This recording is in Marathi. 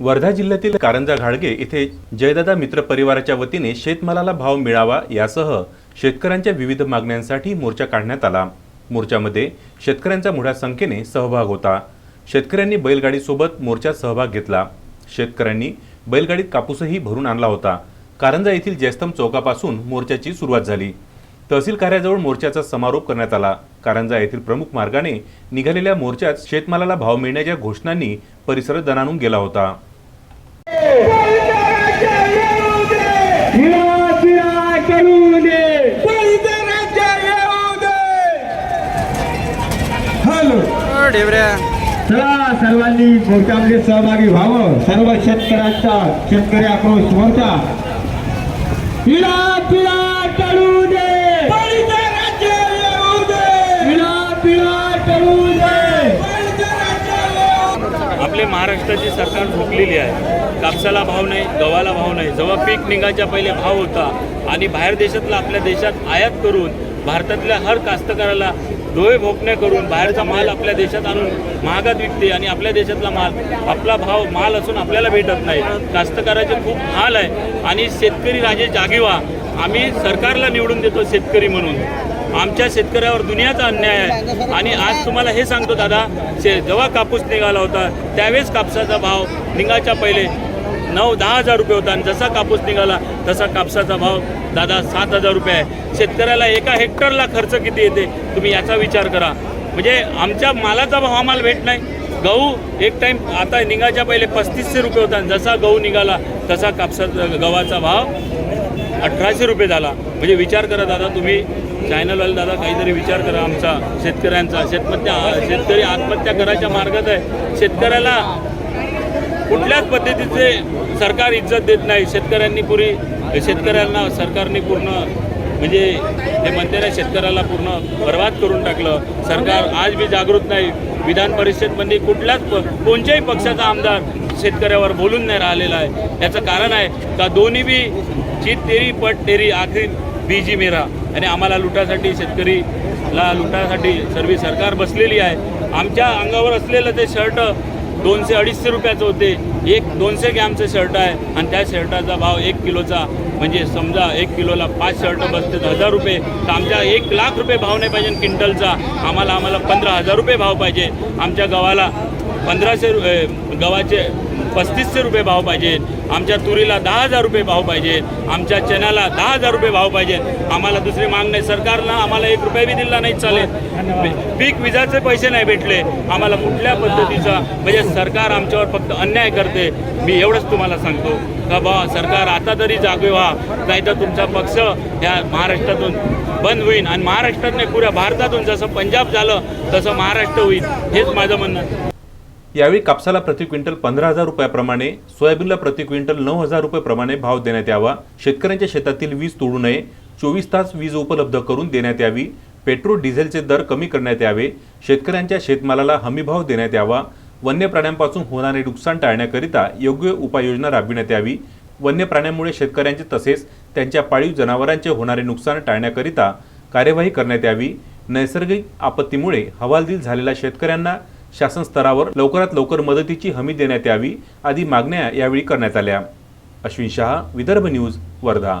वर्धा जिल्ह्यातील कारंजा घाडगे येथे जयदादा मित्र परिवाराच्या वतीने शेतमालाला भाव मिळावा यासह शेतकऱ्यांच्या विविध मागण्यांसाठी मोर्चा काढण्यात आला. मोर्चामध्ये शेतकऱ्यांचा मोठ्या संख्येने सहभाग होता. शेतकऱ्यांनी बैलगाडीसोबत मोर्चात सहभाग घेतला. शेतकऱ्यांनी बैलगाडीत कापूसही भरून आणला होता. कारंजा येथील जयस्तंभ चौकापासून मोर्चाची सुरुवात झाली. तहसील कार्याजवळ मोर्चाचा समारोप करण्यात आला. कारंजा येथील प्रमुख मार्गाने निघालेल्या मोर्चात शेतमालाला भाव मिळण्याच्या घोषणांनी परिसर दणाणून गेला होता. ढेबऱ्या चला सर्वांनी मोर्चामध्ये सहभागी व्हावं. सर्व शेतकऱ्यांचा शेतकरी आक्रोश मोर्चा. दे. आपले महाराष्ट्राची सरकार झोपलेली आहे. कापसाला भाव नाही गव्हाला भाव नाही. जेव्हा पीक निघायच्या पहिले भाव होता आणि बाहेर देशातला आपल्या देशात आयात करून भारतातल्या हर कास्तकाराला डोळे भोकणे करून बाहेरचा माल आपल्या देशात आणून महागात विकते आणि आपल्या देशातला माल आपला भाव माल असून आपल्याला भेटत नाही. कास्तकाराचे खूप हाल आहे. आणि शेतकरी राजे जागीवा आम्ही सरकारला निवडून देतो शेतकरी म्हणून. आमच्या शेतकऱ्यावर दुनियाचा अन्याय आहे. आणि आज तुम्हाला हे सांगतो दादा शे जेव्हा कापूस निघाला होता त्यावेळेस कापसाचा भाव निघायच्या पहिले नऊ दहा हजार रुपये होता आणि जसा कापूस निघाला तसा कापसाचा भाव दादा सात हजार रुपये आहे. शेतकऱ्याला एका हेक्टरला खर्च किती येते तुम्ही याचा विचार करा. म्हणजे आमच्या मालाचा भाव आम्हाला भेट नाही. गहू एक टाईम आता निघायच्या पहिले पस्तीसशे रुपये होता आणि जसा गहू निघाला तसा कापसाचा गव्हाचा भाव अठराशे रुपये झाला. म्हणजे विचार करा दादा तुम्ही चॅनलवाले दादा काहीतरी विचार करा आमचा शेतकऱ्यांचा. शेतमत्या शेतकरी आत्महत्या करायच्या मार्गात आहे. शेतकऱ्याला कुठल्याच पद्धतीचे सरकार इज्जत देत नाही. शेतकऱ्यांनी पुरी शेतकऱ्यांना सरकारने पूर्ण म्हणजे ते म्हणते ना शेतकऱ्याला पूर्ण बर्बाद करून टाकलं. सरकार आज बी जागृत नाही. विधान परिषदमध्ये कुठल्याच प कोणत्याही पक्षाचा आमदार शेतकऱ्यावर बोलून नाही राहिलेला आहे. याचं कारण आहे का दोन्ही बी चित तेरी पट तेरी आखरी बीजी मेरा. आणि आम्हाला लुटासाठी शेतकरीला लुटासाठी सर्व सरकार बसलेली आहे. आमच्या अंगावर असलेलं ते शर्ट दोनशे अडीचशे रुपयाचं होते. एक दोनशे ग्रॅमचं शर्ट आहे आणि त्या शर्टाचा भाव एक किलोचा. म्हणजे समजा एक किलोला पाच शर्ट बसते तर हजार रुपये. तर आमच्या एक लाख रुपये भाव नाही पाहिजे क्विंटलचा. आम्हाला आम्हाला पंधरा हजार रुपये भाव पाहिजे. आमच्या गव्हाला पंधराशे रु गव्हाचे पस्तीसशे रुपये भाव पाहिजे. आमच्या तुरीला दहा हजार रुपये भाव पाहिजे. आमच्या चण्याला दहा हजार रुपये भाव पाहिजे. आम्हाला दुसरी माग नाही. सरकारनं आम्हाला एक रुपया बी दिला नाही. चालेल. पीक विजाचे पैसे नाही भेटले. आम्हाला कुठल्या पद्धतीचा म्हणजे सरकार आमच्यावर फक्त अन्याय करते मी एवढंच तुम्हाला सांगतो. का बा सरकार आता तरी जागे व्हा. नाही तर तुमचा पक्ष या महाराष्ट्रातून बंद होईल आणि महाराष्ट्रात नाही पुऱ्या भारतातून जसं पंजाब झालं तसं महाराष्ट्र होईल. हेच माझं म्हणणं. यावेळी कापसाला प्रति क्विंटल पंधरा हजार रुपयाप्रमाणे सोयाबीनला प्रति क्विंटल नऊ हजार रुपयाप्रमाणे भाव देण्यात यावा. शेतकऱ्यांच्या शेतातील वीज तोडू नये. चोवीस तास वीज उपलब्ध करून देण्यात यावी. पेट्रोल डिझेलचे दर कमी करण्यात यावे. शेतकऱ्यांच्या शेतमालाला हमीभाव देण्यात यावा. वन्य प्राण्यांपासून होणारे नुकसान टाळण्याकरिता योग्य उपाययोजना राबविण्यात यावी. वन्य प्राण्यांमुळे शेतकऱ्यांचे तसेच त्यांच्या पाळीव जनावरांचे होणारे नुकसान टाळण्याकरिता कार्यवाही करण्यात यावी. नैसर्गिक आपत्तीमुळे हवालदिल झालेल्या शेतकऱ्यांना शासन स्तरावर लवकरात लवकर मदतीची हमी देण्यात यावी आदी मागण्या यावेळी करण्यात आल्या. अश्विन शहा विदर्भ न्यूज वर्धा.